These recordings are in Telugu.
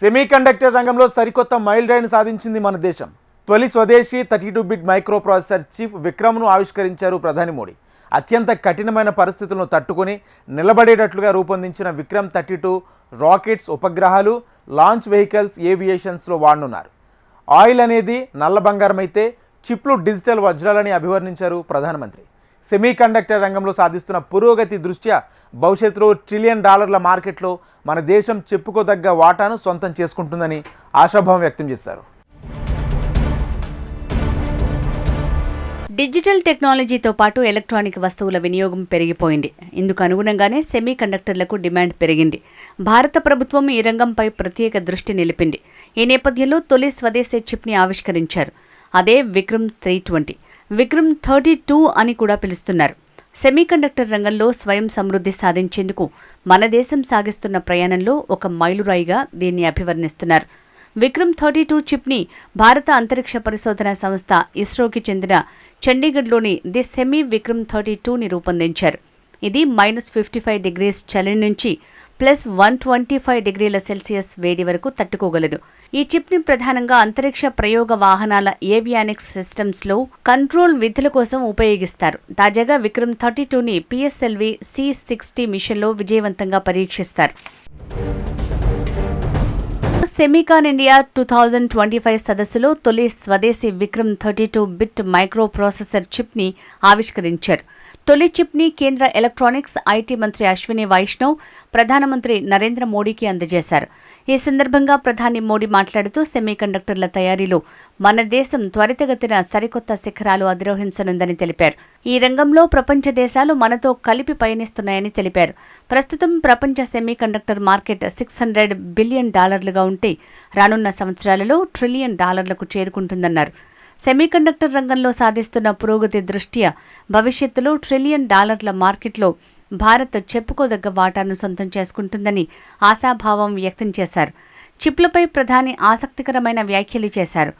సెమీ కండక్టర్ రంగంలో సరికొత్త మైల్ రైన్ సాధించింది మన దేశం. తొలి స్వదేశీ thirty two bit micro processor chip విక్రమ్ను ఆవిష్కరించారు ప్రధాని మోడీ. అత్యంత కఠినమైన పరిస్థితులను తట్టుకొని నిలబడేటట్లుగా రూపొందించిన విక్రమ్ థర్టీ టూ రాకెట్స్ ఉపగ్రహాలు లాంచ్ వెహికల్స్ ఏవియేషన్స్లో వాడనున్నారు. ఆయిల్ అనేది నల్ల బంగారం అయితే చిప్లు డిజిటల్ వజ్రాలని అభివర్ణించారు ప్రధానమంత్రి. సెమీ కండక్టర్ రంగంలో సాధిస్తున్న పురోగతి దృష్ట్యా భవిష్యత్తులో ట్రిలియన్ డాలర్ల మార్కెట్లో మన దేశం చెప్పుకోదగ్గ వాటాను సొంతం చేసుకుంటుందని ఆశాభావం వ్యక్తం చేశారు. డిజిటల్ టెక్నాలజీతో పాటు ఎలక్ట్రానిక్ వస్తువుల వినియోగం పెరిగిపోయింది. ఇందుకు అనుగుణంగానే సెమీ కండక్టర్లకు డిమాండ్ పెరిగింది. భారత ప్రభుత్వం ఈ రంగంపై ప్రత్యేక దృష్టి నిలిపింది. ఈ నేపథ్యంలో తొలి స్వదేశీ చిప్ని ఆవిష్కరించారు. అదే Vikram three twenty. Vikram thirty two అని కూడా పిలుస్తున్నారు. సెమీ కండక్టర్ రంగంలో స్వయం సమృద్ధి సాధించేందుకు మన దేశం సాగిస్తున్న ప్రయాణంలో ఒక మైలురాయిగా దీన్ని అభివర్ణిస్తున్నారు. విక్రమ్ థర్టీ టూ చిప్ని భారత అంతరిక్ష పరిశోధన సంస్థ ఇస్రోకి చెందిన చండీగఢ్లోని ది సెమీ విక్రమ్ థర్టీ టూని రూపొందించారు. ఇది మైనస్ ఫిఫ్టీ ఫైవ్ డిగ్రీస్ చలి నుంచి ప్లస్ వన్ ట్వంటీ ఫైవ్ డిగ్రీల సెల్సియస్ వేడి వరకు తట్టుకోగలదు. ఈ చిప్ని ప్రధానంగా అంతరిక్ష ప్రయోగ వాహనాల ఏవియానిక్స్ సిస్టమ్స్లో కంట్రోల్ విధుల కోసం ఉపయోగిస్తారు. తాజాగా విక్రమ్ థర్టీ టూని పిఎస్ఎల్వి సి సిక్స్టీ మిషన్లో విజయవంతంగా పరీక్షిస్తారు. Semicon India two thousand twenty five సదస్సులో తొలి స్వదేశీ Vikram thirty two bit micro processor చిప్ని ఆవిష్కరించారు. తొలి చిప్ని కేంద్ర ఎలక్ట్రానిక్స్ ఐటీ మంత్రి అశ్విని వైష్ణవ్ ప్రధానమంత్రి నరేంద్ర మోడీకి అందజేశారు. ఈ సందర్భంగా ప్రధాని మోడీ మాట్లాడుతూ సెమీకండక్టర్ల తయారీలో మన దేశం త్వరితగతిన సరికొత్త శిఖరాలు అధిరోహించనుందని తెలిపారు. ఈ రంగంలో ప్రపంచ దేశాలు మనతో కలిపి పయనిస్తున్నాయని తెలిపారు. ప్రస్తుతం ప్రపంచ semiconductor market six hundred billion డాలర్లుగా ఉంటే రానున్న సంవత్సరాలలో ట్రిలియన్ డాలర్లకు చేరుకుంటుందన్నారు. సెమీకండక్టర్ రంగంలో సాధిస్తున్న పురోగతి దృష్ట్యా భవిష్యత్తులో ట్రిలియన్ డాలర్ల మార్కెట్లో భారత్ చెప్పుకోదగ్గ వాటాను సొంతం చేసుకుంటుందని ఆశాభావం వ్యక్తం చేశారు. చిప్లపై ప్రధాని ఆసక్తికరమైన వ్యాఖ్యలు చేశారు.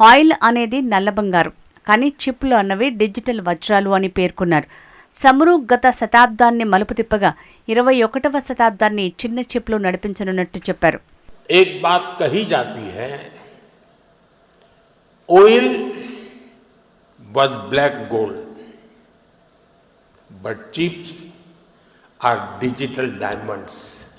ఆయిల్ అనేది నల్ల బంగారు కానీ చిప్లు అన్నవి డిజిటల్ వజ్రాలు అని పేర్కొన్నారు. చమురు గత శతాబ్దాన్ని మలుపు తిప్పగా ఇరవై ఒకటవ శతాబ్దాన్ని చిన్న చిప్లు నడిపించనున్నట్టు చెప్పారు. ఏక్ బాత్ కహీ జాతీ హై Oil was black gold, but chips are digital diamonds.